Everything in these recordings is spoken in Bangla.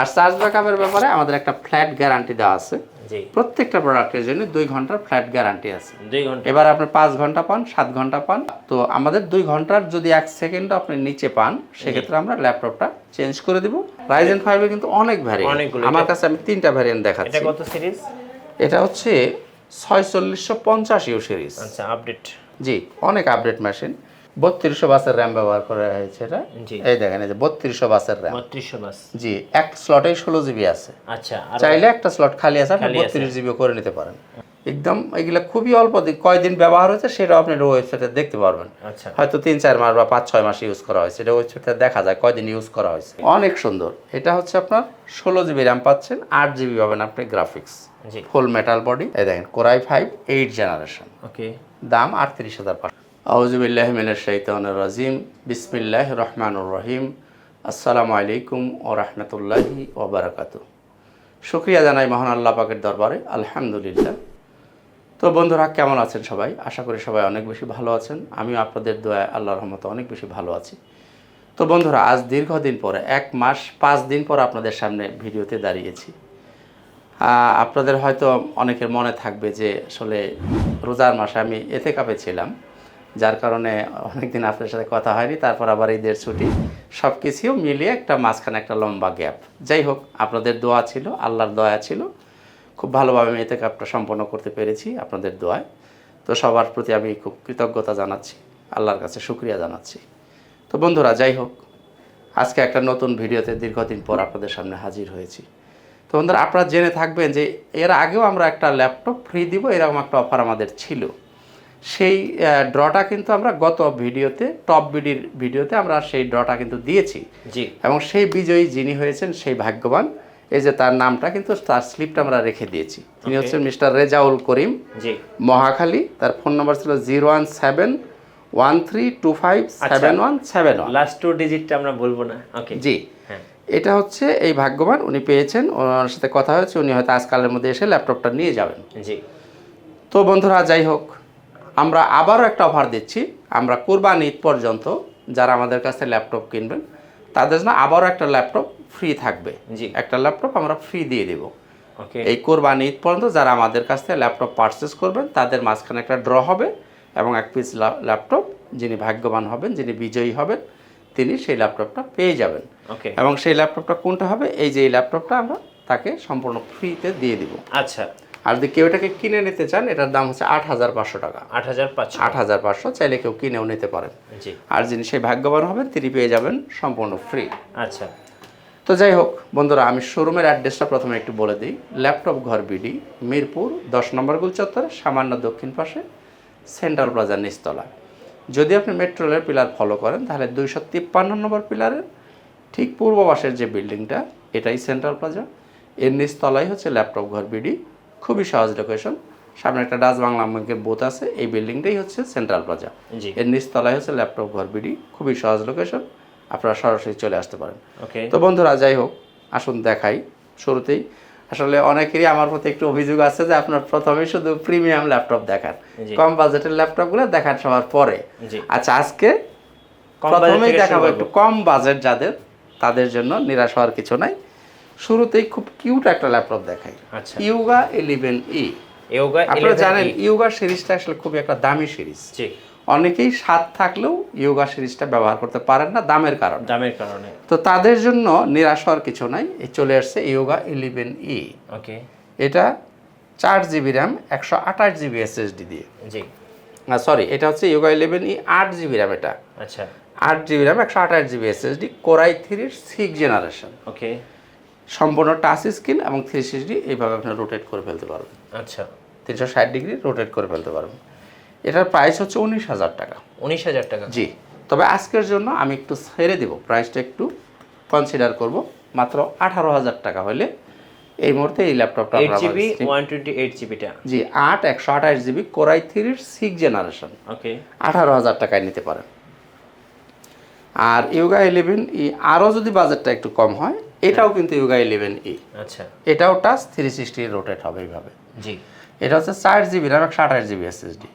আর চার্জ ব্যাকআপের ব্যাপারে আমাদের একটা ফ্ল্যাট গ্যারান্টি দেওয়া আছে। প্রত্যেকটা প্রোডাক্টের জন্য দুই ঘণ্টার ফ্ল্যাট গ্যারান্টি আছে। এবার আপনি পাঁচ ঘণ্টা পান সাত ঘণ্টা পান তো আমাদের দুই ঘণ্টার যদি এক সেকেন্ড আপনি নিচে পান সেক্ষেত্রে আমরা ল্যাপটপটা চেঞ্জ করে দিব। রাইজেন ফাইভে কিন্তু অনেক ভ্যারিয়েন্ট আমার কাছে আমি তিনটা ভ্যারিয়েন্ট এটা দেখাচ্ছি কত সিরিজ এটা হচ্ছে ছয়চল্লিশশো পঞ্চাশ ইউ সিরিজ আচ্ছা আপডেট জি অনেক আপডেট মেশিন বত্রিশশো বাসের র্যাম ব্যবহার করা হয়েছে এটা। এই দেখেন এই যে বত্রিশশো বাসের র্যাম বত্রিশশো বাস। জি এক স্লটেই ষোলো জিবি আছে। আচ্ছা চাইলে একটা স্লট খালি আছে আপনি বত্রিশ জিবি করে নিতে পারেন। একদম এগুলা খুবই অল্প দিন কয়দিন ব্যবহার হয়েছে সেটা আপনি ওয়েবসাইটে দেখতে পারবেন। আচ্ছা। হয়তো তিন চার মাস বা পাঁচ ছয় মাস ইউজ করা হয়েছে এটা ওয়েবসাইটে দেখা যায় কয়দিন ইউজ করা হয়েছে। অনেক সুন্দর। এটা হচ্ছে আপনার ষোলো জিবি র্যাম পাচ্ছেন আট জিবি পাবেন আপনি গ্রাফিক্স ফুল মেটাল বডি এই দেখেন core i five eight generation okay দাম আটত্রিশ হাজার পাঁচশো। আউজুবিল্লাহ শাইতানির রাজিম। বিসমিল্লাহ রহমানুর রহিম। আসসালামু আলাইকুম ও রহমতুল্লাহি ও বারাকাতু শুক্রিয়া জানাই মহান আল্লাহ পাকের দরবারে। আলহামদুলিল্লাহ। তো বন্ধুরা, কেমন আছেন সবাই? আশা করি সবাই অনেক বেশি ভালো আছেন। আমিও আপনাদের দোয়ায় আল্লাহর রহমতে অনেক বেশি ভালো আছি। তো বন্ধুরা, আজ দীর্ঘদিন পরে, এক মাস, পাঁচ দিন পর আপনাদের সামনে ভিডিওতে দাঁড়িয়েছি। আপনাদের হয়তো অনেকের মনে থাকবে যে আসলে রোজার মাসে আমি এতে কাপে ছিলাম। যার কারণে অনেকদিন আপনার সাথে কথা হয়নি, তারপর আবার ঈদের ছুটি সব কিছুও মিলিয়ে একটা মাঝখানে একটা লম্বা গ্যাপ। যাই হোক, আপনাদের দোয়া ছিল, আল্লাহর দয়া ছিল। খুব ভালোভাবে আমি এতে কাপটা সম্পন্ন করতে পেরেছি আপনাদের দোয়ায়। তো সবার প্রতি আমি খুব কৃতজ্ঞতা জানাচ্ছি, আল্লাহর কাছে শুক্রিয়া জানাচ্ছি। তো বন্ধুরা, যাই হোক, আজকে একটা নতুন ভিডিওতে দীর্ঘদিন পর আপনাদের সামনে হাজির হয়েছি। তো বন্ধুরা, আপনারা জেনে থাকবেন যে এর আগেও আমরা একটা ল্যাপটপ ফ্রি দিব, এরকম একটা অফার আমাদের ছিল। সেই ড্রটা কিন্তু আমরা গত ভিডিওতে টপ বিডির ভিডিওতে আমরা সেই ড্রটা কিন্তু দিয়েছি। জি। এবং সেই বিজয়ী যিনি হয়েছেন সেই ভাগ্যবান এই যে তার নামটা কিন্তু তার স্লিপটা আমরা রেখে দিয়েছি। তিনি হচ্ছেন মিস্টার রেজাউল করিম জি। মহাখালী। তার ফোন নম্বর ছিল zero one seven one three two five seven one seven one. Last two ডিজিটটা আমরা বলব না। ওকে। জি। হ্যাঁ। এটা হচ্ছে এই ভাগ্যবান উনি পেয়েছেন ওনার সাথে কথা হয়েছে উনি হয়তো আজকালের মধ্যে এসে ল্যাপটপটা নিয়ে যাবেন। জি। তো বন্ধুরা যাই হোক আমরা আবারও একটা অফার দিচ্ছি। আমরা কোরবান ঈদ পর্যন্ত যারা আমাদের কাছে ল্যাপটপ কিনবেন তাদের জন্য আবারও একটা ল্যাপটপ ফ্রি থাকবে। জি। একটা ল্যাপটপ আমরা ফ্রি দিয়ে দেব। ওকে এই কোরবান ঈদ পর্যন্ত যারা আমাদের কাছ থেকে ল্যাপটপ পারচেস করবেন তাদের মাঝখানে একটা ড্র হবে এবং এক পিস ল্যাপটপ যিনি ভাগ্যবান হবেন যিনি বিজয়ী হবেন তিনি সেই ল্যাপটপটা পেয়ে যাবেন। ওকে এবং সেই ল্যাপটপটা কোনটা হবে? এই যে এই ল্যাপটপটা আমরা তাকে সম্পূর্ণ ফ্রিতে দিয়ে দিব। আচ্ছা। আর যদি কেউ এটাকে কিনে নিতে চান এটার দাম হচ্ছে আট হাজার পাঁচশো টাকা। আট হাজার পাঁচশো। আট হাজার পাঁচশো চাইলে কেউ কিনেও নিতে পারেন। জি। আর যিনি সেই ভাগ্যবান হবেন তিনি পেয়ে যাবেন সম্পূর্ণ ফ্রি। আচ্ছা। তো যাই হোক বন্ধুরা আমি শোরুমের অ্যাড্রেসটা প্রথমে একটু বলে দিই। ল্যাপটপ ঘর বিডি মিরপুর দশ নম্বর গুল চত্বরে সামান্য দক্ষিণ পাশে সেন্ট্রাল প্লাজার নিচতলা যদি আপনি মেট্রো রেলের পিলার ফলো করেন তাহলে দুইশো তিপ্পান্ন নম্বর পিলারের ঠিক পূর্ব পাশের যে বিল্ডিংটা এটাই সেন্ট্রাল প্লাজা। এর নিচতলাই হচ্ছে ল্যাপটপ ঘর বিডি খুবই সহজ লোকেশন সামনে একটা ডাচ বাংলা ব্যাংকের বুথ আছে এই বিল্ডিংটাই হচ্ছে সেন্ট্রাল প্লাজা এর নিচতলায় হচ্ছে ল্যাপটপ ঘর বিডি খুবই সহজ লোকেশন আপনারা সরাসরি চলে আসতে পারেন। তো বন্ধুরা যাই হোক আসুন দেখাই শুরুতেই। আসলে অনেকেরই আমার প্রতি একটু অভিযোগ আছে যে আপনার প্রথমে শুধু প্রিমিয়াম ল্যাপটপ দেখান। কম বাজেটের ল্যাপটপগুলো দেখান সবার পরে। আচ্ছা আজকে প্রথমেই দেখাবো একটু কম বাজেট যাদের তাদের জন্য নিরাশ হওয়ার কিছু নাই। শুরুতেই খুব কিউট একটা ল্যাপটপ দেখাই। আচ্ছা। ইউগা ইলেভেন ই ইয়োগা আপনারা জানেন ইউগা সিরিজটা আসলে খুবই একটা দামি সিরিজ। জি। অনেকেই স্বাদ থাকলেও ইয়োগা সিরিজটা ব্যবহার করতে পারেন না দামের কারণে। দামের কারণে। তো তাদের জন্য নিরাশ হওয়ার কিছু নাই চলে আসছে ইয়োগা ইলেভেন ই ওকে। এটা চার জিবি র্যাম একশো আঠাশ জিবি এসএসডি দিয়ে। জি। সরি এটা হচ্ছে ইয়োগা ইলেভেন ই আট জিবি র্যাম এটা। আচ্ছা। আট জিবি র্যাম একশো আঠাশ জিবি এসএসডি কোরাই থ্রির সিক্স জেনারেশন ওকে। সম্পূর্ণ টাচ স্ক্রিন এবং থ্রি সিক্সডি এইভাবে আপনি রোটেট করে ফেলতে পারবেন। আচ্ছা। তিনশো ষাট ডিগ্রি রোটেট করে ফেলতে পারবেন। এটার প্রাইস হচ্ছে উনিশ হাজার টাকা। উনিশ হাজার টাকা। জি। তবে আজকের জন্য আমি একটু ছেড়ে দেবো। প্রাইসটা একটু কনসিডার করব। মাত্র আঠারো হাজার টাকা হলে এই মুহূর্তে এই ল্যাপটপটা eight GB one twenty eight জিবিটা জি আট একশো আঠাশ জিবি কোরাই থ্রির সিক্স জেনারেশন ওকে আঠারো হাজার টাকায় নিতে পারেন। আর ইউগা ইলেভেন ই আরও যদি বাজেটটা একটু কম হয় এটাও কিন্তু ইউগা ইলেভেন ই আচ্ছা। এটাও টাচ থ্রি সিক্সটি রোটেট হবে এইভাবে। জি। এটা হচ্ছে চার জিবি র্যাম একশো আঠাশ জিবি এসএসডি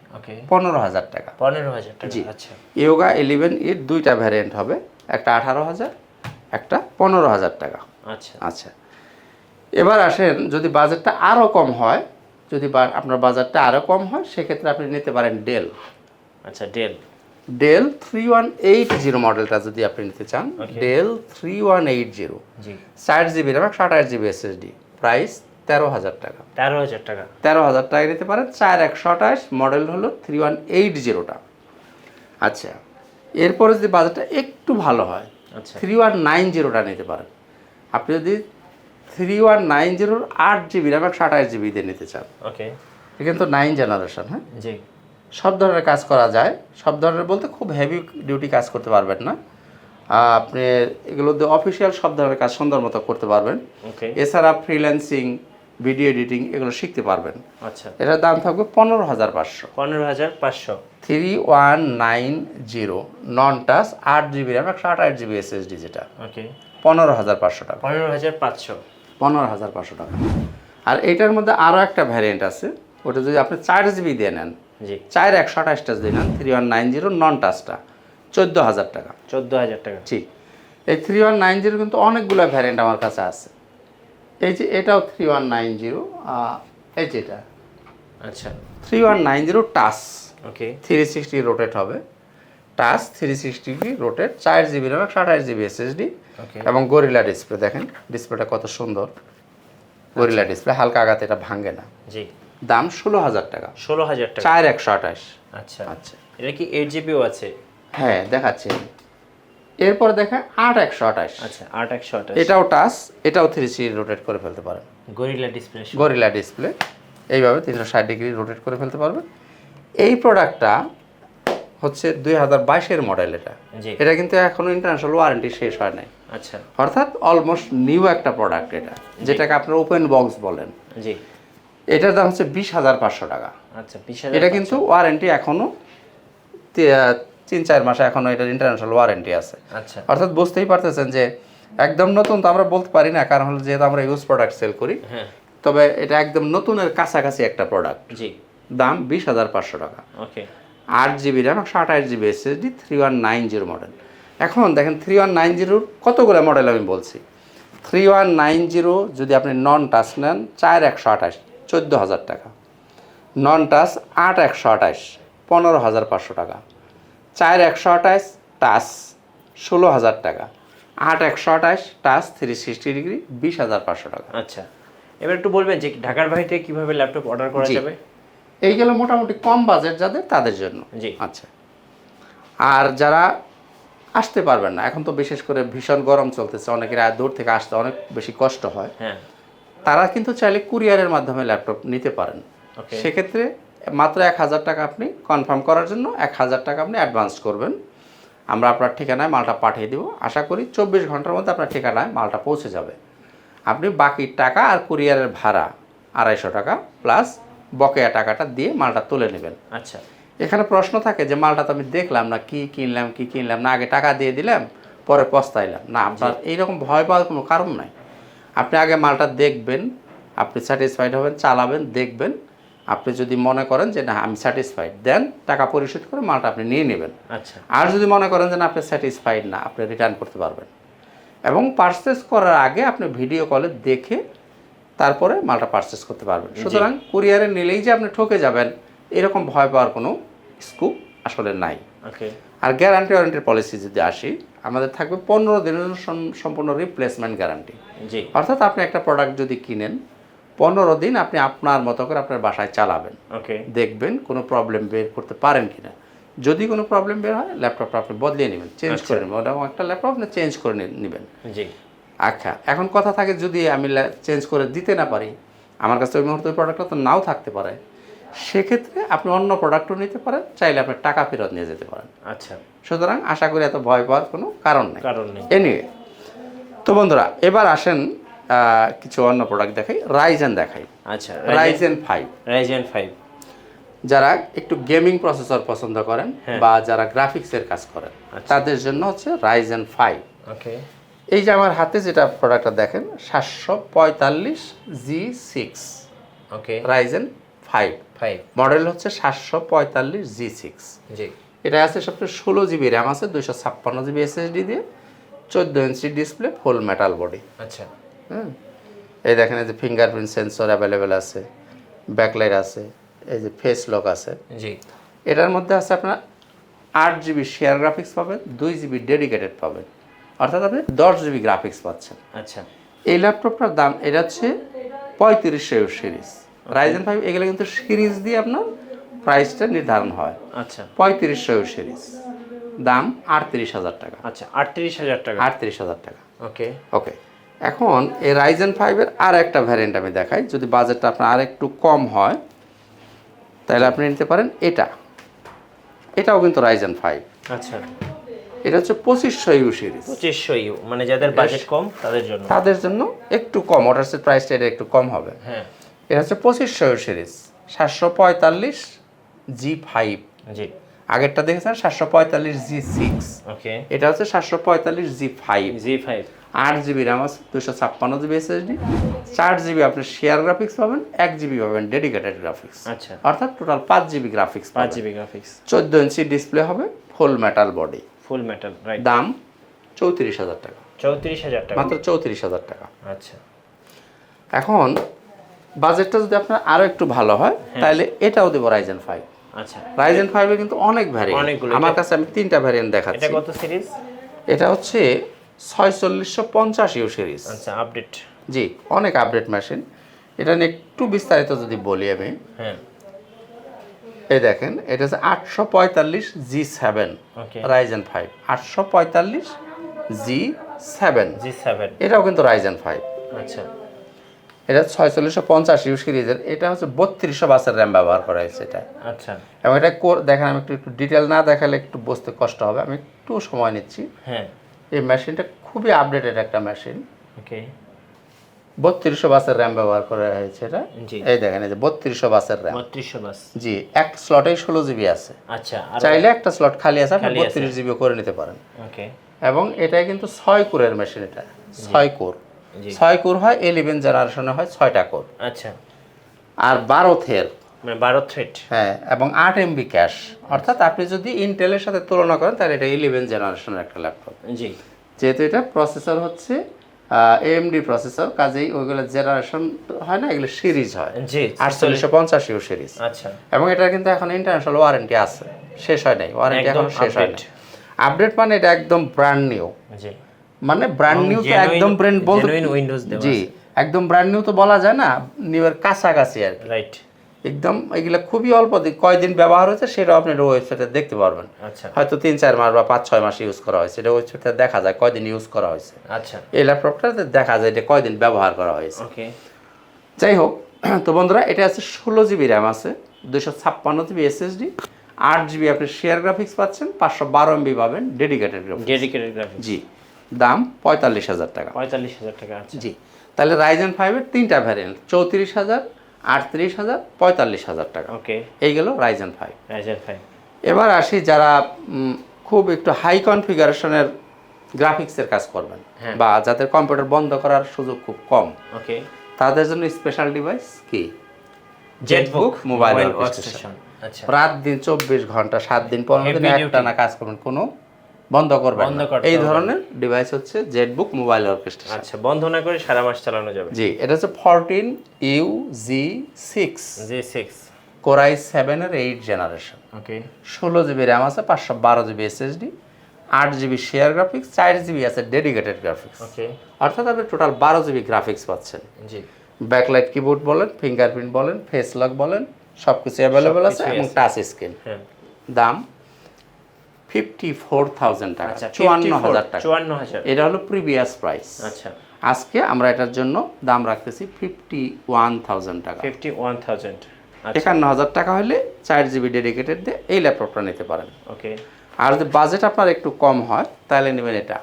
পনেরো হাজার টাকা। পনেরো হাজার টাকা জি। আচ্ছা। ইয়োগা ইলেভেন এর দুইটা ভ্যারিয়েন্ট হবে। একটা আঠারো হাজার একটা পনেরো হাজার টাকা। আচ্ছা। আচ্ছা। এবার আসেন যদি বাজেটটা আরও কম হয় যদি আপনার বাজারটা আরও কম হয় সেক্ষেত্রে আপনি নিতে পারেন ডেল আচ্ছা Dell Dell three one eight zero মডেলটা যদি আপনি নিতে চান Dell three one eight zero. ষাট জিবি র্যাম একশো আঠাশ জিবি এসএসডি প্রাইস তেরো হাজার টাকা। তেরো হাজার টাকা। তেরো হাজার টাকা নিতে পারেন চার একশো আঠাশ মডেল হলো থ্রি ওয়ান এইট জিরোটা। আচ্ছা এরপরে যদি বাজারটা একটু ভালো হয় আচ্ছা। থ্রি ওয়ান নাইন জিরোটা নিতে পারেন। আপনি যদি থ্রি ওয়ান নাইন জিরোর আট জিবি র্যাম একশো আঠাশ জিবি দিয়ে নিতে চান। ওকে কিন্তু নাইন জেনারেশন হ্যাঁ? জি। সব ধরনের কাজ করা যায়। সব ধরনের বলতে খুব হেভি ডিউটি কাজ করতে পারবেন না। আপনি এগুলো অফিসিয়াল সব ধরনের কাজ সুন্দর মতো করতে পারবেন। ওকে এছাড়া ফ্রিল্যান্সিং ভিডিও এডিটিং এগুলো শিখতে পারবেন। আচ্ছা। এটার দাম থাকবে পনেরো হাজার পাঁচশো। পনেরো হাজার পাঁচশো। Three one nine zero non touch আট জিবি র্যাম একশো আঠাশ জিবি এস এসএসডি যেটা। ওকে পনেরো হাজার পাঁচশো টাকা। পনেরো হাজার পাঁচশো। পনেরো হাজার পাঁচশো টাকা। আর এটার মধ্যে আরও একটা ভ্যারিয়েন্ট আছে। ওটা যদি আপনি চার জিবি দিয়ে নেন জি। চার একশো আঠাশটা যদি নেন three one nine zero non টাচটা চোদ্দ হাজার টাকা। চোদ্দ হাজার টাকা। জি। এই থ্রি ওয়ান নাইন জিরো কিন্তু অনেকগুলো ভ্যারিয়েন্ট আমার কাছে আছে। এই যে এটাও থ্রি ওয়ান নাইন জিরো এই যে এটা। আচ্ছা। Three one nine zero touch okay three sixty rotate হবে। টাচ থ্রি সিক্সটি রোটেট চার জিবি র্যাম একশো আঠাশ জিবি এসএসডি ওকে এবং গরিলা ডিসপ্লে দেখেন ডিসপ্লেটা কত সুন্দর। গরিলা ডিসপ্লে হালকা আঘাতে এটা ভাঙে না। জি। দাম ষোলো হাজার টাকা। ষোলো হাজার টাকা। চার একশো আঠাশ। আচ্ছা। আচ্ছা। এটা কি এইট জিবিও আছে? হ্যাঁ দেখাচ্ছি। এরপর দেখেন আট একশো আঠাশ। আচ্ছা আট একশো আঠাশ। এটাও টাচ এটাও থ্রি সি রোটেট করে ফেলতে পারেন। গরিলা ডিসপ্লে গরিলা ডিসপ্লে এইভাবে তিনশো ষাট ডিগ্রি রোটেট করে ফেলতে পারবেন। এই প্রোডাক্টটা হচ্ছে দুই হাজার বাইশের মডেল এটা। জি। এটা কিন্তু এখনও ইন্টারন্যাশনাল ওয়ারেন্টি শেষ হয় নাই। আচ্ছা। অর্থাৎ অলমোস্ট নিউ একটা প্রোডাক্ট এটা। যেটাকে আপনার ওপেন বক্স বলেন। জি। এটার দাম হচ্ছে বিশ হাজার পাঁচশো টাকা। আচ্ছা এটা কিন্তু ওয়ারেন্টি এখনও তি- তিন চার মাসে এখনও এটার ইন্টারন্যাশনাল ওয়ারেন্টি আছে। আচ্ছা। অর্থাৎ বুঝতেই পারতেছেন যে একদম নতুন তো আমরা বলতে পারি না কারণ হলো যেহেতু আমরা ইউজ প্রোডাক্ট সেল করি হ্যাঁ। তবে এটা একদম নতুনের কাছাকাছি একটা প্রোডাক্ট জি। দাম বিশ হাজার পাঁচশো টাকা। ওকে। আট জিবি র্যাম একশো আঠাশ GB SSD three one nine zero model এখন দেখেন থ্রি ওয়ান নাইন জিরোর কতগুলো মডেল আমি বলছি? থ্রি ওয়ান নাইন জিরো যদি আপনি নন টাচ নেন চার একশো আঠাশ। চোদ্দ হাজার টাকা। নন টাচ আট একশো আঠাশ পনেরো হাজার পাঁচশো টাকা। চার একশো আঠাশ টাচ ষোলো হাজার টাকা। আট একশো আঠাশ টাচ থ্রি সিক্সটি ডিগ্রি বিশ হাজার পাঁচশো টাকা। আচ্ছা এবার একটু বলবেন যে ঢাকার বাইরে থেকে কীভাবে ল্যাপটপ অর্ডার করা। যাবে? এই গেল মোটামুটি কম বাজেট যাদের তাদের জন্য। জি। আচ্ছা। আর যারা আসতে পারবেন না এখন তো বিশেষ করে ভীষণ গরম চলতেছে অনেকের দূর থেকে আসতে অনেক বেশি কষ্ট হয়। হ্যাঁ। তারা কিন্তু চাইলে কুরিয়ারের মাধ্যমে ল্যাপটপ নিতে পারেন। সেক্ষেত্রে মাত্র এক হাজার টাকা আপনি কনফার্ম করার জন্য এক হাজার টাকা আপনি অ্যাডভান্স করবেন। আমরা আপনার ঠিকানায় মালটা পাঠিয়ে দেবো। আশা করি চব্বিশ ঘণ্টার মধ্যে আপনার ঠিকানায় মালটা পৌঁছে যাবে। আপনি বাকি টাকা আর কুরিয়ারের ভাড়া আড়াইশো টাকা প্লাস বকেয়া টাকাটা দিয়ে মালটা তুলে নেবেন। আচ্ছা। এখানে প্রশ্ন থাকে যে মালটা তো আমি দেখলাম না কি কিনলাম কি কিনলাম না আগে টাকা দিয়ে দিলাম পরে পস্তাইলাম। না আপনার এইরকম ভয় পাওয়ার কোনো কারণ নাই। আপনি আগে মালটা দেখবেন আপনি স্যাটিসফাইড হবেন চালাবেন দেখবেন। আপনি যদি মনে করেন যে না আমি স্যাটিসফাইড দেন টাকা পরিশোধ করে মালটা আপনি নিয়ে নেবেন। আচ্ছা। আর যদি মনে করেন যে না আপনি স্যাটিসফাইড না আপনি রিটার্ন করতে পারবেন। এবং পারচেস করার আগে আপনি ভিডিও কলে দেখে তারপরে মালটা পারচেস করতে পারবেন। সুতরাং কুরিয়ারে নিলেই যে আপনি ঠকে যাবেন এরকম ভয় পাওয়ার কোনো স্কুপ আসলে নাই। ওকে আর গ্যারান্টি ওয়ারেন্টির পলিসি যদি আসি আমাদের থাকবে পনেরো দিনের সম্পূর্ণ রিপ্লেসমেন্ট গ্যারান্টি জি। অর্থাৎ আপনি একটা প্রোডাক্ট যদি কিনেন পনেরো দিন আপনি আপনার মতো করে আপনার বাসায় চালাবেন। ওকে। দেখবেন কোনো প্রবলেম বের করতে পারেন কিনা। যদি কোনো প্রবলেম বের হয় ল্যাপটপটা আপনি বদলিয়ে নেবেন চেঞ্জ করে নেবেন ওটা একটা ল্যাপটপ আপনি চেঞ্জ করে নেবেন। জি। আচ্ছা এখন কথা থাকে যদি আমি চেঞ্জ করে দিতে না পারি আমার কাছে ওই মুহূর্তে ওই প্রোডাক্টটা তো নাও থাকতে পারে সেক্ষেত্রে আপনি অন্য প্রোডাক্টও নিতে পারেন চাইলে আপনি টাকা ফেরত নিয়ে যেতে পারেন। আচ্ছা। সুতরাং আশা করি এত ভয় পাওয়ার কোনো কারণ নেই। কারণ নেই। এনিওয়ে তো বন্ধুরা এবার আসেন কিছু অন্য প্রোডাক্ট দেখাই রাইজেন দেখাই। আচ্ছা রাইজেন ফাইভ রাইজেন ফাইভ যারা একটু গেমিং প্রসেসর পছন্দ করেন হ্যাঁ। বা যারা গ্রাফিক্সের কাজ করেন আচ্ছা। তাদের জন্য হচ্ছে রাইজেন ফাইভ ওকে এই যে আমার হাতে যেটা প্রোডাক্টটা দেখেন সাতশো পঁয়তাল্লিশ G six okay Ryzen five five model হচ্ছে সাতশো পঁয়তাল্লিশ জি সিক্স জি। এটা আছে সবচেয়ে ষোলো জিবি র্যাম আছে দুইশো ছাপ্পান্ন জিবি এসএসডি দিয়ে। চোদ্দ inch display full metal body আচ্ছা। হ্যাঁ এই দেখেন এই যে ফিঙ্গারপ্রিন্ট সেন্সর অ্যাভেলেবেল আছে ব্যাকলাইট আছে এই যে ফেস লক আছে। জি। এটার মধ্যে আছে আপনার আট জিবি শেয়ার গ্রাফিক্স পাবেন দুই জিবি ডেডিকেটেড পাবেন। অর্থাৎ আপনি দশ জিবি গ্রাফিক্স পাচ্ছেন। আচ্ছা। এই ল্যাপটপটার দাম এটা হচ্ছে পঁয়ত্রিশশো সিরিজ রাইজেন ফাইভ এগুলো কিন্তু সিরিজ দিয়ে আপনার প্রাইসটা নির্ধারণ হয়। আচ্ছা। পঁয়ত্রিশশো সিরিজ দাম আটত্রিশ হাজার টাকা। আচ্ছা আটত্রিশ হাজার টাকা। আটত্রিশ হাজার টাকা। ওকে। ওকে। এখন এই রাইজেন ফাইভের আর একটা ভ্যারিয়েন্ট আমি দেখাই। যদি বাজেটটা আপনার আর একটু কম হয় তাহলে আপনি নিতে পারেন এটা। এটাও কিন্তু রাইজেন ফাইভ আচ্ছা। এটা হচ্ছে পঁচিশশো ইউ সিরিজ পঁচিশশো ইউ মানে যাদের বাজেট কম তাদের জন্য। তাদের জন্য একটু কম ওটার প্রাইসটা এটা একটু কম হবে। হ্যাঁ। এটা হচ্ছে পঁচিশশো ইউ সিরিজ সাতশো পঁয়তাল্লিশ জি ফাইভ জি। আগেরটা দেখেছেন? সাতশো পঁয়তাল্লিশ জি সিক্স ওকে এটা হচ্ছে সাতশো পঁয়তাল্লিশ জি ফাইভ জি ফাইভ আট জিবি র্যাম আছে দুশো ছাপ্পান্ন জিবি এসএসডি চার জিবি আপনি শেয়ার গ্রাফিক্স পাবেন এক জিবি পাবেন ডেডিকেটেড গ্রাফিক্স আচ্ছা। অর্থাৎ টোটাল পাঁচ জিবি গ্রাফিক্স পাঁচ পাঁচ জিবি গ্রাফিক্স চোদ্দ ইঞ্চি ডিসপ্লে হবে full metal body full metal right দাম চৌত্রিশ হাজার টাকা। চৌত্রিশ হাজার টাকা। মাত্র চৌত্রিশ হাজার টাকা। আচ্ছা। এখন বাজেটটা যদি আপনার আরও একটু ভালো হয় তাহলে এটাও দেবো রাইজেন ফাইভ আচ্ছা। রাইজেন ফাইভে কিন্তু অনেক ভ্যারিয়েন্ট আমার কাছে আমি তিনটা ভ্যারিয়েন্ট এটা দেখাচ্ছি কত সিরিজ এটা হচ্ছে ছয়চল্লিশশো পঞ্চাশ ইউ সিরিজ আচ্ছা আপডেট জি অনেক আপডেট মেশিন এটা নিয়ে একটু বিস্তারিত যদি বলি আমি। হ্যাঁ। এই দেখেন এটা হচ্ছে আটশো পঁয়তাল্লিশ জি সেভেন রাইজেন ফাইভ আটশো পঁয়তাল্লিশ জি সেভেন জি সেভেন এটাও কিন্তু রাইজেন ফাইভ আচ্ছা। এটা ছয়চল্লিশশো পঞ্চাশ ইউ সিরিজের এটা হচ্ছে বত্রিশশো বাসের র্যাম ব্যবহার করা হয়েছে এটা। আচ্ছা। এবং এটা দেখেন আমি একটু একটু ডিটেল না দেখালে একটু বুঝতে কষ্ট হবে। আমি একটু সময় নিচ্ছি। হ্যাঁ। এই মেশিনটা খুবই আপডেটেড একটা মেশিন ওকে বত্রিশশো বাসের র্যাম ব্যবহার করা হয়েছে এটা। এই দেখেন এই যে বত্রিশশো বাসের র্যাম বত্রিশশো বাস। জি এক স্লটেই ষোলো জিবি আছে। আচ্ছা চাইলে একটা স্লট খালি আছে আপনি বত্রিশ জিবি করে নিতে পারেন। ওকে এবং এটা কিন্তু ছয় কোরের মেশিন এটা। ছয় কোর। ছয় কোর হয় ইলেভেন জেনারেশনে হয় ছয়টা কোর। আচ্ছা। আর বারো থের। মানে বারো থ্রেড। হ্যাঁ এবং আট এমবি ক্যাশ অর্থাৎ আপনি যদি ইন্টেলের সাথে তুলনা করেন তাহলে এটা ইলেভেন জেনারেশনের একটা ল্যাপটপ জি। যেহেতু এটা প্রসেসর হচ্ছে এএমডি প্রসেসর কাজেই ওইগুলো জেনারেশন হয় না এগুলো সিরিজ হয়। জি আটচল্লিশশো পঞ্চাশ ইউ সিরিজ আচ্ছা। এবং এটা কিন্তু এখন ইন্টারন্যাশনাল ওয়ারেন্টি আছে। শেষ হয় নাই। ওয়ারেন্টি এখন শেষ হয় না। আপডেট মানে এটা একদম ব্র্যান্ড নিউ জি। মানে ব্র্যান্ড নিউ তো একদম ব্র্যান্ড বলতে দেওয়া জি একদম ব্র্যান্ড নিউ তো বলা যায় না নিউ এর কাছাকাছি আর রাইট একদম এগুলো খুবই অল্প দিন কয়দিন ব্যবহার হয়েছে সেটাও আপনি ওয়েবসাইটে দেখতে পারবেন। আচ্ছা। হয়তো তিন চার মাস বা পাঁচ ছয় মাস ইউজ করা হয়েছে এটা ওয়েবসাইটে দেখা যায় কয়দিন ইউজ করা হয়েছে। আচ্ছা। এই ল্যাপটপটাতে দেখা যায় এটা কয়দিন ব্যবহার করা হয়েছে। ওকে যাই হোক তো বন্ধুরা এটা আছে ষোলো জিবি র্যাম আছে দুশো ছাপ্পান্ন জিবি এসএসডি আট জিবি আপনি শেয়ার গ্রাফিক্স পাচ্ছেন পাঁচশো বারো এমবি পাবেন ডেডিকেটেড গ্রাফিক্স ডেডিকেটেড গ্রাফিক্স জি। দাম পঁয়তাল্লিশ হাজার টাকা। পঁয়তাল্লিশ হাজার টাকা আছে জি তাহলে রাইজেন ফাইভের তিনটা ভ্যারিয়েন্ট চৌত্রিশ হাজার আটত্রিশ হাজার পঁয়তাল্লিশ হাজার টাকা। ওকে এই গেল রাইজেন ফাইভ রাইজেন ফাইভ এবার আসি যারা খুব একটু হাই কনফিগারেশনের গ্রাফিক্সের কাজ করবেন হ্যাঁ। বা যাদের কম্পিউটার বন্ধ করার সুযোগ খুব কম ওকে তাদের জন্য স্পেশাল ডিভাইস কি? জেটবুক মোবাইল ওয়ার্কস্টেশন আচ্ছা। রাত দিন চব্বিশ ঘণ্টা সাত দিন পনেরো দিন Heavy একটা না কাজ করবেন কোনো বন্ধ করবেন বন্ধ এই ধরনের ডিভাইস হচ্ছে জেটবুক মোবাইল অর্কেস্ট্রেশন আচ্ছা বন্ধ না করে সারা মাস চালানো যাবে? জি এটা হচ্ছে fourteen U G six G six core i সেভেনের এইট জেনারেশন ওকে ষোলো জিবি র্যাম আছে পাঁচশো বারো জিবি এসএসডি আট জিবি শেয়ার গ্রাফিক্স চার জিবি আছে ডেডিকেটেড গ্রাফিক্স ওকে অর্থাৎ আপনি টোটাল বারো জিবি গ্রাফিক্স পাচ্ছেন। জি। ব্যাকলাইট কিবোর্ড বলেন ফিঙ্গারপ্রিন্ট বলেন ফেস লক বলেন সব কিছু অ্যাভেলেবেল আছে এবং টাচ স্ক্রিন হ্যাঁ। দাম ফিফটি ফোর থাউজেন্ড টাকা আচ্ছা চুয়ান্ন হাজার টাকা। চুয়ান্ন হাজার। এটা হলো প্রিভিয়াস প্রাইস। আচ্ছা। আজকে আমরা এটার জন্য দাম রাখতেছি ফিফটি ওয়ান থাউজেন্ড টাকা। Fifty one thousand. আচ্ছা। একান্ন হাজার টাকা হলে চার জিবি ডেডিকেটেড দিয়ে এই ল্যাপটপটা নিতে পারেন। ওকে। আর যদি বাজেট আপনার একটু কম হয় তাহলে নেবেন এটা।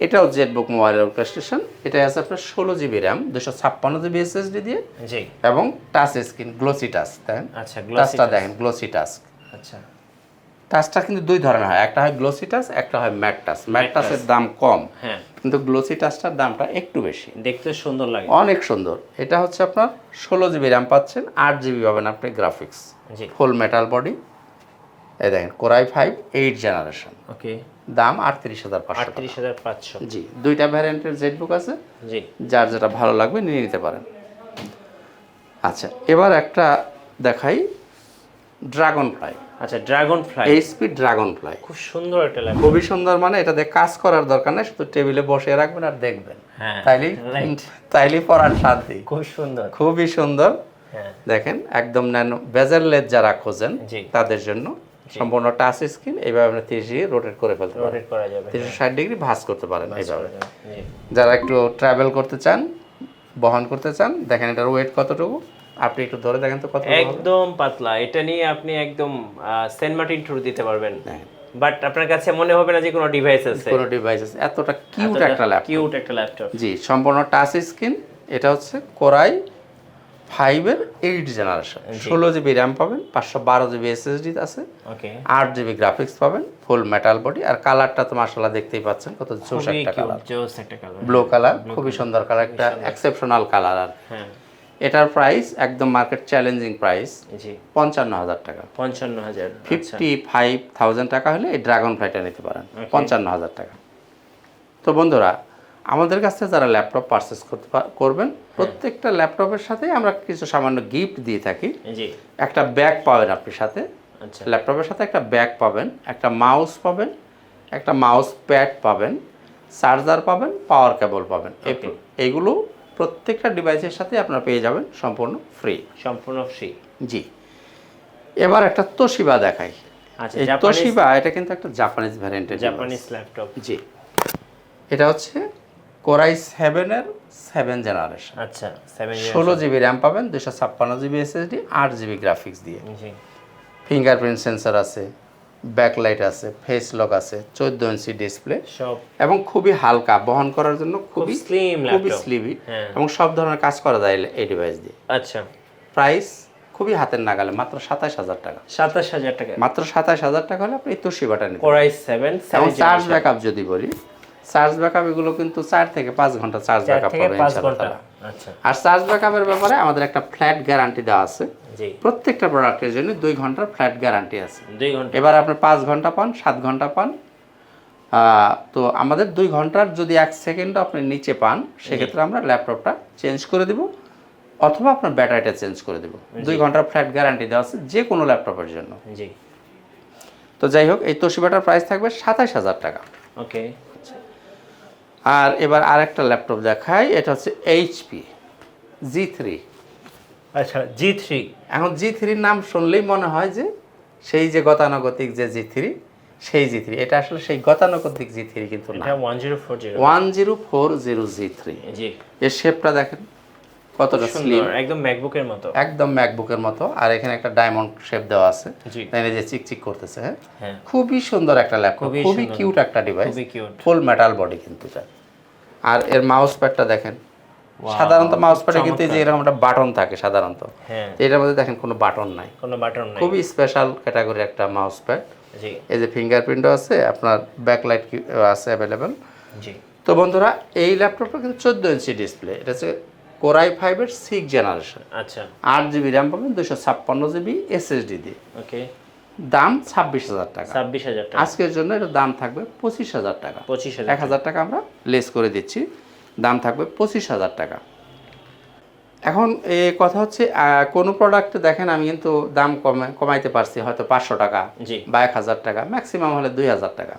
এটাও জেটবুক মোবাইল স্টেশন এটা আছে আপনার ষোলো জিবি র্যাম দুশো ছাপ্পান্ন জিবি এসএসডি দিয়ে জি। এবং টাচ স্ক্রিন গ্লোসি টাচ দেখেন। আচ্ছা টাচটা দেখেন গ্লোসি টাচ আচ্ছা। টাচটা কিন্তু দুই ধরনের হয়। একটা হয় গ্লোসি টাচ একটা হয় ম্যাট টাচ ম্যাট টাচের দাম কম হ্যাঁ। কিন্তু গ্লোসি টাচটার দামটা একটু বেশি। দেখতে সুন্দর লাগে। অনেক সুন্দর। এটা হচ্ছে আপনার ষোলো জিবি র্যাম পাচ্ছেন আট জিবি পাবেন আপনি গ্রাফিক্স জি। ফুল মেটাল বডি এই দেখেন core i five eight generation okay দাম আটত্রিশ হাজার পাঁচশো আটত্রিশ হাজার পাঁচশো। জি দুইটা ভ্যারিয়েন্টের জেট বুক আছে। জি। যার যেটা ভালো লাগবে নিয়ে নিতে পারেন। আচ্ছা এবার একটা দেখাই ড্রাগন ফ্লাই আচ্ছা dragon fly HP dragon fly খুব সুন্দর একটা ল্যাপটপ খুবই সুন্দর মানে এটাতে কাজ করার দরকার নেই শুধু টেবিলে বসে রাখবেন আর দেখবেন। হ্যাঁ তাইলেই right. তাইলেই পড়ার শান্তি। খুব সুন্দর। খুবই সুন্দর। হ্যাঁ। দেখেন একদম ন্যানো বেজারলেস যারা খোঁজেন তাদের জন্য সম্পূর্ণ টাচ স্ক্রিন এইভাবে আপনি তিরিশ ডিগ্রি রোটেট করে ফেলতে পারেন। তিনশো ষাট ডিগ্রি ভাঁজ করতে পারেন এইভাবে। যারা একটু ট্রাভেল করতে চান বহন করতে চান দেখেন এটার ওয়েট কতটুকু? আপনি একটু ধরে দেখেন তো কত একদম পাতলা। এটা নিয়ে আপনি একদম সেন্ট মার্টিন ট্যুর দিতে পারবেন। হ্যাঁ। বাট আপনার কাছে মনে হবে না যে কোনো ডিভাইস আছে। কোনো ডিভাইস আছে। এতটা কিউট একটা ল্যাপটপ কিউট একটা ল্যাপটপ জি সম্পূর্ণ টাচ স্ক্রিন এটা হচ্ছে কোরাই ফাইভের এইট জেনারেশন ষোলো জিবি র্যাম পাবেন পাঁচশো বারো জিবি এসএসডি আছে। আট জিবি গ্রাফিক্স পাবেন ফুল মেটাল বডি আর কালারটা তো মাসাল্লাহ দেখতেই পাচ্ছেন কত জোস একটা কালার ব্লু কালার খুবই সুন্দর কালার একটা এক্সেপশনাল কালার আর। হ্যাঁ। এটার প্রাইস একদম মার্কেট চ্যালেঞ্জিং প্রাইস জি। পঞ্চান্ন হাজার টাকা। পঞ্চান্ন হাজার ফিফটি ফাইভ থাউজেন্ড টাকা হলে এই ড্রাগন ফ্লাইটা নিতে পারেন পঞ্চান্ন হাজার টাকা। তো বন্ধুরা আমাদের কাছ যারা ল্যাপটপ পারচেস করতে করবেন প্রত্যেকটা ল্যাপটপের সাথে আমরা কিছু সামান্য গিফট দিয়ে থাকি। জি। একটা ব্যাগ পাবেন আপনি সাথে। আচ্ছা। ল্যাপটপের সাথে একটা ব্যাগ পাবেন একটা মাউস পাবেন একটা মাউস প্যাড পাবেন চার্জার পাবেন পাওয়ার কেবল পাবেন। এই- এইগুলো প্রত্যেকটা ডিভাইসের সাথে আপনারা পেয়ে যাবেন সম্পূর্ণ ফ্রি সম্পূর্ণ ফ্রি জি। এবার একটা তোশিবা দেখাই। আচ্ছা তোশিবা এটা কিন্তু একটা জাপানিজ ভ্যারিয়েন্টের জাপানিজ ল্যাপটপ জি। এটা হচ্ছে কোরাই সেভেনের সেভেন জেনারেশন আচ্ছা সেভেন ষোলো জিবি র্যাম পাবেন দুশো ছাপ্পান্ন জিবি এসএসডি আট জিবি গ্রাফিক্স দিয়ে। ফিঙ্গারপ্রিন্ট সেন্সার আছে। ব্যাকলাইট আছে ফেস লক আছে চোদ্দ ইঞ্চি ডিসপ্লে সব। এবং খুবই হালকা বহন করার জন্য খুবই slim খুবই। স্লিভি হ্যাঁ। এবং সব ধরনের কাজ করা যায় এই ডিভাইস দিয়ে। আচ্ছা। প্রাইস খুবই হাতের নাগালে মাত্র সাতাশ হাজার টাকা। সাতাশ হাজার টাকা। মাত্র সাতাশ হাজার টাকা হলে আপনি কোরাই সেভেন এবং চার্জ ব্যাকআপ যদি বলি চার্জ ব্যাকআপ এগুলো কিন্তু চার থেকে পাঁচ ঘণ্টা চার্জ ব্যাকআপ থেকে পাবে পাঁচ ইনশাআল্লাহ আর চার্জ ব্যাকআপের ব্যাপারে আমাদের একটা ফ্ল্যাট গ্যারান্টি দেওয়া আছে। প্রত্যেকটা প্রোডাক্টের জন্য দুই ঘণ্টার ফ্ল্যাট গ্যারান্টি আছে। এবার আপনি পাঁচ ঘণ্টা পান সাত ঘণ্টা পান তো আমাদের দুই ঘণ্টার যদি এক সেকেন্ড আপনি নিচে পান সেক্ষেত্রে আমরা ল্যাপটপটা চেঞ্জ করে দিব অথবা আপনার ব্যাটারিটা চেঞ্জ করে দেব। দুই ঘণ্টার ফ্ল্যাট গ্যারান্টি দেওয়া আছে যে কোনো ল্যাপটপের জন্য। জি। তো যাই হোক এই তোশিবাটার প্রাইস থাকবে সাতাশ হাজার টাকা। ওকে আর এবার আরেকটা ল্যাপটপ দেখাই এটা হচ্ছে এইচপি জি থ্রি আচ্ছা জি থ্রি এখন জি থ্রির নাম শুনলেই মনে হয় যে সেই যে গতানুগতিক যে জি থ্রি সেই জি থ্রি এটা আসলে সেই গতানুগতিক জি থ্রি কিন্তু না। One zero four zero one zero four zero G three G. এর শেপটা দেখেন। কতটা স্লিম একদম ম্যাকবুকের মতো। একদম ম্যাকবুকের মতো। আর এখানে একটা ডায়মন্ড শেপ দেওয়া আছে। তাই যে চিকচিক করতেছে হ্যাঁ? হ্যাঁ। খুবই সুন্দর একটা ল্যাপটপ খুবই কিউট একটা ডিভাইস খুবই কিউট ফুল মেটাল বডি কিন্তু এটা। আর এর মাউস প্যাডটা দেখেন। সাধারণত মাউস প্যাডে কিন্তু যে এরকম একটা বাটন থাকে সাধারণত। হ্যাঁ। এটার মধ্যে দেখেন কোনো বাটন নাই। কোনো বাটন নাই। খুবই স্পেশাল ক্যাটাগরি একটা মাউস প্যাড জি। এই যে ফিঙ্গারপ্রিন্টও আছে আপনার ব্যাকলাইট আছে অ্যাভেলেবেল জি। তো বন্ধুরা এই ল্যাপটপটা কিন্তু চোদ্দ ইঞ্চি ডিসপ্লে এটা হচ্ছে কোরাই ফাইভের সিক্স জেনারেশন আচ্ছা। আট জিবি র্যাম পাবেন দুশো ছাপ্পান্ন জিবি এসএসডি দিয়ে। ওকে। দাম ছাব্বিশ হাজার টাকা। ছাব্বিশ হাজার টাকা। আজকের জন্য এটার দাম থাকবে পঁচিশ হাজার টাকা। পঁচিশ হাজার এক হাজার টাকা আমরা লেস করে দিচ্ছি। দাম থাকবে পঁচিশ হাজার টাকা। এখন এ কথা হচ্ছে কোনো প্রোডাক্ট দেখেন আমি কিন্তু দাম কমে কমাইতে পারছি হয়তো পাঁচশো টাকা জি। বা এক হাজার টাকা ম্যাক্সিমাম হলে দুই হাজার টাকা।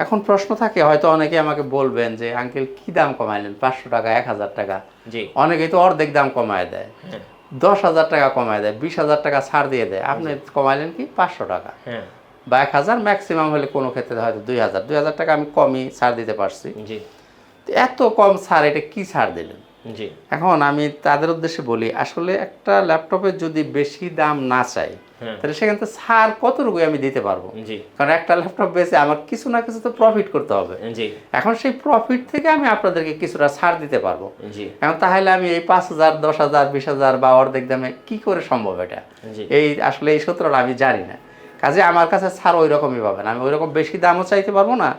এখন প্রশ্ন থাকে হয়তো অনেকে আমাকে বলবেন যে আঙ্কেল কি দাম কমাইলেন পাঁচশো টাকা এক হাজার টাকা? জি। অনেকেই তো অর্ধেক দাম কমায় দেয়। হ্যাঁ। দশ হাজার টাকা কমায় দেয় বিশ হাজার টাকা ছাড় দিয়ে দেয়। আপনি কমাইলেন কি? পাঁচশো টাকা। হ্যাঁ। বা এক হাজার ম্যাক্সিমাম হলে কোনো ক্ষেত্রে হয়তো দুই হাজার। দুই হাজার টাকা আমি কমই ছাড় দিতে পারছি। জি। এত কম ছাড় এটা কি ছাড় দিলেন? জি। এখন আমি তাদের উদ্দেশ্যে বলি আসলে একটা ল্যাপটপের যদি বেশি দাম না চাই হ্যাঁ। তাহলে সেখান থেকে ছাড় কতটুকু আমি দিতে পারব? কারণ একটা ল্যাপটপ বেচে আমার কিছু না কিছু তো প্রফিট করতে হবে। এখন সেই প্রফিট থেকে আমি আপনাদেরকে কিছুটা ছাড় দিতে পারব। এখন তাহলে আমি এই পাঁচ হাজার দশ হাজার বিশ হাজার বা অর্ধেক দামে কি করে সম্ভব এটা? এই আসলে এই সূত্রটা আমি জানি না। কাজে আমার কাছে ছাড় ওই রকমই পাবেন। আমি ওই রকম বেশি দামও চাইতে পারব না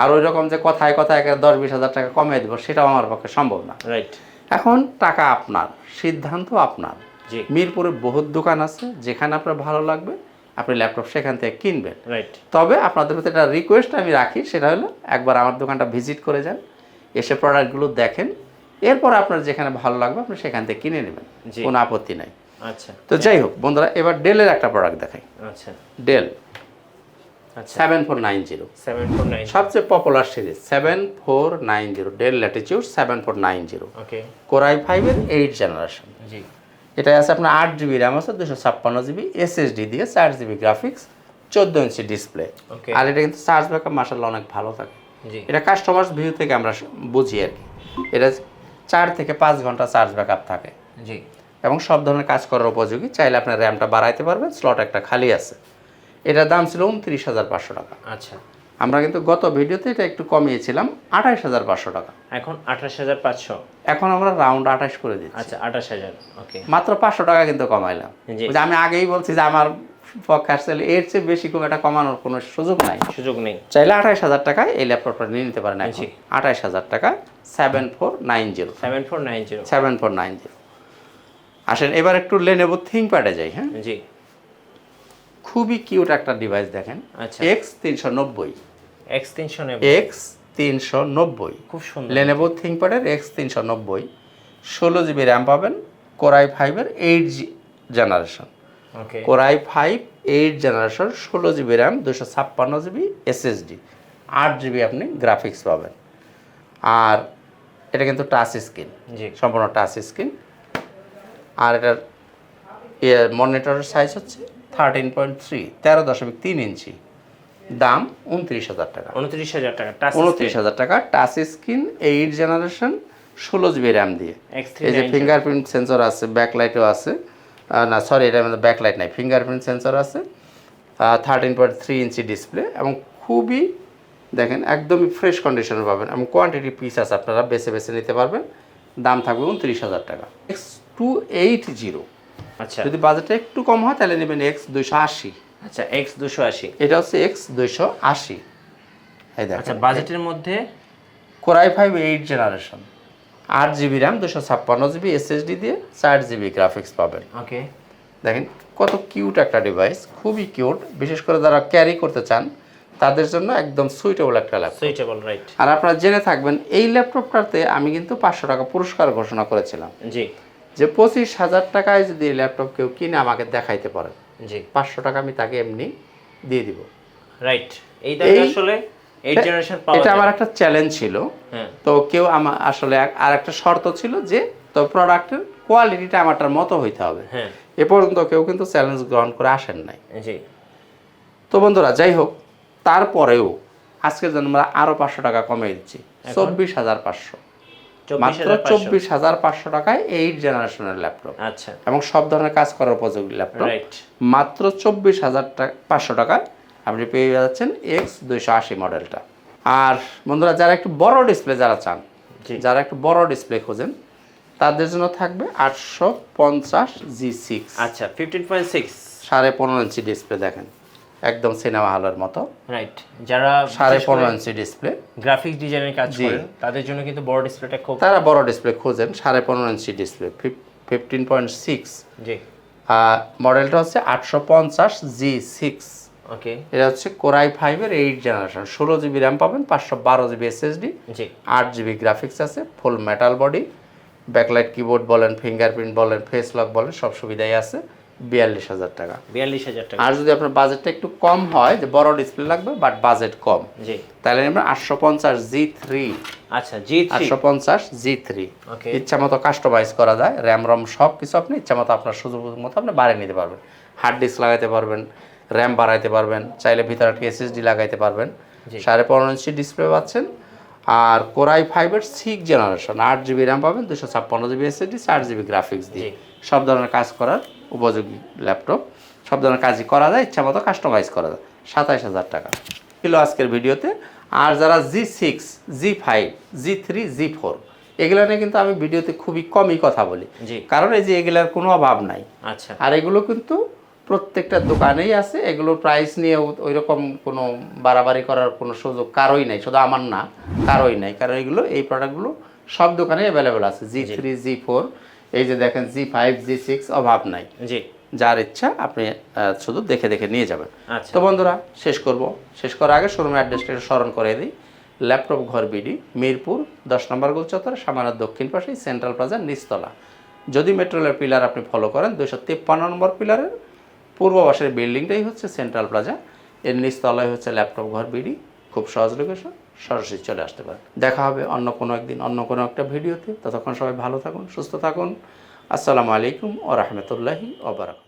আর ওই রকম যে কথায় কথায় দশ বিশ হাজার টাকা কমিয়ে দেবো সেটাও আমার পক্ষে সম্ভব না। রাইট এখন টাকা আপনার সিদ্ধান্ত আপনার। জি। মিরপুরে বহুত দোকান আছে যেখানে আপনার ভালো লাগবে আপনি ল্যাপটপ সেখান থেকে কিনবেন। রাইট তবে আপনাদের প্রতি একটা রিকোয়েস্ট আমি রাখি সেটা হলো একবার আমার দোকানটা ভিজিট করে যান এসে প্রোডাক্টগুলো দেখেন এরপর আপনার যেখানে ভালো লাগবে আপনি সেখান থেকে কিনে নেবেন। কোনো আপত্তি নাই। আচ্ছা। তো যাই হোক বন্ধুরা এবার ডেলের একটা প্রোডাক্ট দেখাই। আচ্ছা। Dell seven four nine zero seven four nine সবচেয়ে popular series seven four nine zero Dell Latitude seven four nine zero okay core i ফাইভের এইট জেনারেশন জি। এটা আছে আপনার আট জিবি র্যাম আছে দুশো ছাপ্পান্ন জিবি এসএসডি দিয়ে চার জিবি গ্রাফিক্স চোদ্দ ইঞ্চি ডিসপ্লে আর এটা কিন্তু চার্জ ব্যাকআপ মাসাল্লাহ অনেক ভালো থাকে। এটা কাস্টমার্স ভিউ থেকে আমরা বুঝি আর কি। এটা চার থেকে পাঁচ ঘণ্টা চার্জ ব্যাকআপ থাকে। জি। এবং সব ধরনের কাজ করার উপযোগী। চাইলে আপনার র্যামটা বাড়াইতে পারবেন স্লট একটা খালি আছে। এটার দাম ছিল উনত্রিশ হাজার পাঁচশো টাকা। আচ্ছা। আমরা কিন্তু গত ভিডিওতে এটা একটু কমিয়েছিলাম আঠাইশ হাজার পাঁচশো টাকা। এখন আঠাশ হাজার পাঁচশো। এখন আমরা রাউন্ড আঠাশ করে দিচ্ছি। আচ্ছা আঠাশ হাজার ওকে মাত্র পাঁচশো টাকা কিন্তু কমাইলাম। যে আমি আগেই বলছি যে আমার পক্ষে আসলে এর চেয়ে বেশি খুব একটা কমানোর কোনো সুযোগ নাই। সুযোগ নেই। চাইলে আঠাইশ হাজার টাকায় এই ল্যাপটপটা নিয়ে নিতে পারেন জি। আঠাইশ হাজার টাকা seven four nine zero seven four nine zero seven four nine zero আসেন এবার একটু লেনেবো থিঙ্কপ্যাডে যাই হ্যাঁ? জি। খুবই কিউট একটা ডিভাইস দেখেন। আচ্ছা। এক্স তিনশো নব্বই। এক্স তিনশো এক্স তিনশো নব্বই। খুব সুন্দর। লেনেভো থিঙ্কপ্যাডের এক্স তিনশো নব্বই। ষোলো জিবি র্যাম পাবেন কোরাই ফাইভের eight G generation okay core i five eight generation ষোলো জিবি র্যাম দুশো ছাপ্পান্ন জিবি এসএসডি আট জিবি আপনি গ্রাফিক্স পাবেন। আর এটা কিন্তু টাচ স্ক্রিন সম্পূর্ণ টাচ স্ক্রিন আর এটার মনিটরের সাইজ হচ্ছে থার্টিন পয়েন্ট থ্রি তেরো দশমিক তিন ইঞ্চি। দাম উনত্রিশ হাজার টাকা। উনত্রিশ হাজার টাকা উনত্রিশ হাজার টাকা টাচ স্ক্রিন এইট জেনারেশন ষোলো জিবি র্যাম দিয়ে। এই যে ফিঙ্গারপ্রিন্ট সেন্সর আছে ব্যাকলাইটও আছে। না সরি এটার মধ্যে ব্যাকলাইট নাই ফিঙ্গারপ্রিন্ট সেন্সর আছে। Thirteen point three inch display এবং খুবই দেখেন একদমই ফ্রেশ কন্ডিশনে পাবেন এবং কোয়ান্টিটি পিস আছে আপনারা বেছে বেছে নিতে পারবেন। দাম থাকবে উনত্রিশ হাজার টাকা। এক্স টু এইট জিরো আচ্ছা। যদি বাজেটটা একটু কম হয় তাহলে নেবেন এক্স দুইশো আশি। আচ্ছা এক্স দুশো আশি। এটা হচ্ছে এক্স দুইশো আশি। আচ্ছা বাজেটের মধ্যে? Core i five eight generation আট জিবি র্যাম দুশো ছাপ্পান্ন জিবি এসএসডি দিয়ে চার জিবি গ্রাফিক্স পাবেন। ওকে দেখেন কত কিউট একটা ডিভাইস খুবই কিউট বিশেষ করে যারা ক্যারি করতে চান তাদের জন্য একদম সুইটেবল একটা ল্যাপটপ সুইটেবল রাইট আর আপনারা জেনে থাকবেন এই ল্যাপটপটাতে আমি কিন্তু পাঁচশো টাকা পুরস্কার ঘোষণা করেছিলাম। জি। যে পঁচিশ হাজার টাকায় যদি এই ল্যাপটপ কেউ কিনে আমাকে দেখাইতে পারে জি। পাঁচশো টাকা আমি তাকে এমনি দিয়ে দিব। রাইট এই আসলে এটা আমার একটা চ্যালেঞ্জ ছিল। হ্যাঁ। তো কেউ আমার আসলে আর একটা শর্ত ছিল যে তো প্রোডাক্টের কোয়ালিটিটা আমারটার মতো হইতে হবে। হ্যাঁ। এ পর্যন্ত কেউ কিন্তু চ্যালেঞ্জ গ্রহণ করে আসেন নাই। জি। তো বন্ধুরা যাই হোক তারপরেও আজকের জন্য আমরা আরও পাঁচশো টাকা কমিয়ে দিচ্ছি। চব্বিশ হাজার পাঁচশো। মাত্র চব্বিশ হাজার পাঁচশো টাকায় এইট জেনারেশনের ল্যাপটপ। আচ্ছা। এবং সব ধরনের কাজ করার উপযোগী ল্যাপটপ। মাত্র চব্বিশ হাজার টাকা পাঁচশো টাকায় আপনি পেয়ে যাচ্ছেন এক্স দুইশো আশি মডেলটা। আর বন্ধুরা যারা একটু বড় ডিসপ্লে যারা চান যারা একটু বড় ডিসপ্লে খোঁজেন তাদের জন্য থাকবে আটশো পঞ্চাশ জি সিক্স আচ্ছা ফিফটিন পয়েন্ট সিক্স সাড়ে পনেরো ইঞ্চি ডিসপ্লে দেখেন। একদম সিনেমা হলের মতো। রাইট যারা সাড়ে পনেরো ইঞ্চি ডিসপ্লে গ্রাফিক্স ডিজাইনের কাজ জি। করেন তাদের জন্য কিন্তু বড় ডিসপ্লেটা খুব তারা বড় ডিসপ্লে খোঁজেন সাড়ে পনেরো inch display fifteen point six জি। মডেলটা হচ্ছে আটশো পঞ্চাশ জি সিক্স ওকে এটা হচ্ছে কোরাই ফাইভের এইট জেনারেশন ষোলো জিবি র্যাম পাবেন পাঁচশো বারো জিবি এসএসডি জি। আট জিবি গ্রাফিক্স আছে full metal body backlight keyboard বলেন ফিঙ্গারপ্রিন্ট বলেন ফেস লক বলেন সব সুবিধাই আছে। বিয়াল্লিশ হাজার টাকা। বিয়াল্লিশ হাজার টাকা। আর যদি আপনার বাজেটটা একটু কম হয় যে বড় ডিসপ্লে লাগবে বাট বাজেট কম জি। তাহলে আমরা আটশো পঞ্চাশ জি থ্রি। আচ্ছা জি আটশো পঞ্চাশ জি থ্রি। ওকে। ইচ্ছা মতো কাস্টমাইজ করা যায় র্যাম রম সব কিছু আপনি ইচ্ছা মতো আপনার সুযোগ মতো আপনি বাড়িয়ে নিতে পারবেন। হার্ড ডিস্ক লাগাইতে পারবেন র্যাম বাড়াইতে পারবেন চাইলে ভিতরে একটা এসএসডি লাগাইতে পারবেন। সাড়ে পনেরো ইঞ্চি ডিসপ্লে পাচ্ছেন। আর কোরাই ফাইভের সিক্স জেনারেশন আট জিবি র্যাম পাবেন দুশো ছাপ্পান্ন জিবি এসএসডি চার জিবি গ্রাফিক্স দিয়ে। সব ধরনের কাজ করার উপযোগী ল্যাপটপ। সব ধরনের কাজই করা যায় ইচ্ছা মতো কাস্টমাইজ করা যায়। সাতাইশ হাজার টাকা। ছিল আজকের ভিডিওতে। আর যারা G six G five G three G four এগুলো নিয়ে কিন্তু আমি ভিডিওতে খুবই কমই কথা বলি। কারণ এই যে এগুলার কোনো অভাব নাই। আচ্ছা। আর এগুলো কিন্তু প্রত্যেকটা দোকানেই আছে। এগুলো প্রাইস নিয়ে ওই রকম কোনো বাড়াবাড়ি করার কোনো সুযোগ কারোই নাই। শুধু আমার না কারোই নাই। কারণ এগুলো এই প্রোডাক্টগুলো সব দোকানে অ্যাভেলেবেল আছে। জি থ্রি জি ফোর এই যে দেখেন জি ফাইভ জি সিক্স অভাব নাই। জি। যার ইচ্ছা আপনি শুধু দেখে দেখে নিয়ে যাবেন। আচ্ছা। তো বন্ধুরা শেষ করব। শেষ করার আগে শোরুমের অ্যাড্রেসটা স্মরণ করে দিই। ল্যাপটপ ঘর বিডি মিরপুর দশ নম্বর গোল চত্বর সামান্য দক্ষিণ পাশে সেন্ট্রাল প্লাজার নিচতলা। যদি মেট্রোলের পিলার আপনি ফলো করেন দুইশো তিপ্পান্ন নম্বর পিলারের পূর্ব পাশের বিল্ডিংটাই হচ্ছে সেন্ট্রাল প্লাজা। এর নিচতলায় হচ্ছে ল্যাপটপ ঘর বিডি খুব সহজ লোকেশন সরাসরি চলে আসতে পারেন। দেখা হবে অন্য কোনো একদিন, অন্য কোনো একটা ভিডিওতে। ততক্ষণ সবাই ভালো থাকুন, সুস্থ থাকুন। আসসালামু আলাইকুম ও রহমতুল্লাহি ওবরাকাত